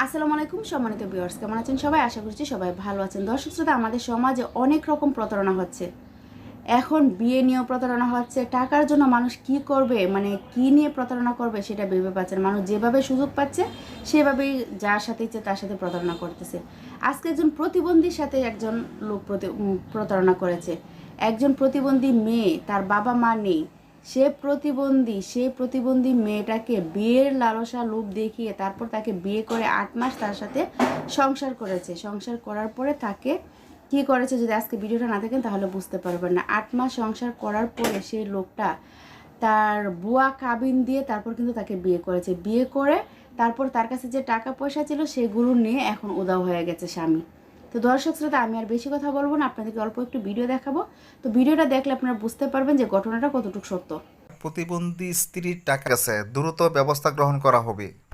আসসালামু আলাইকুম, সম্মানিত ভিউয়ার্স কেমন আছেন সবাই? আশা করছি সবাই ভালো আছেন। দর্শক শ্রোতা, আমাদের সমাজে অনেক রকম প্রতারণা হচ্ছে। এখন বিয়ে নিয়েও প্রতারণা হচ্ছে। টাকার জন্য মানুষ কি করবে? মানে কি নিয়ে প্রতারণা করবে সেটা ভেবে পাচ্ছে না। মানুষ যেভাবে সুযোগ পাচ্ছে, সেভাবেই যার সাথে ইচ্ছে তার সাথে প্রতারণা করতেছে। আজকে একজন প্রতিবন্ধীর সাথে একজন লোক প্রতি- প্রতারণা করেছে। একজন প্রতিবন্ধী মেয়ে, তার বাবা মা নেই। সে প্রতিবন্ধী সে প্রতিবন্ধী মেয়েটাকে বিয়ের লালসা লোভ দেখিয়ে তারপর তাকে বিয়ে করে আট মাস তার সাথে সংসার করেছে। সংসার করার পরে তাকে কি করেছে যদি আজকে ভিডিওটা না দেখেন তাহলে বুঝতে পারবেন না। আট মাস সংসার করার পরে সেই লোকটা তার বুয়া কাবিন দিয়ে তারপর কিন্তু তাকে বিয়ে করেছে। বিয়ে করে তারপর তার কাছে যে টাকা পয়সা ছিল সেগুলো নিয়ে এখন উদাও হয়ে গেছে স্বামী। তো দর্শক শ্রোতা, আমি আর বেশি কথা বলব না, আপনাদেরকে অল্প একটু ভিডিও দেখাবো। তো ভিডিওটা দেখলে আপনারা বুঝতে পারবেন যে ঘটনাটা কতটুকু সত্য। প্রতিবন্ধী স্ত্রীর টাকা গেছে, দ্রুত ব্যবস্থা গ্রহণ করা হবে।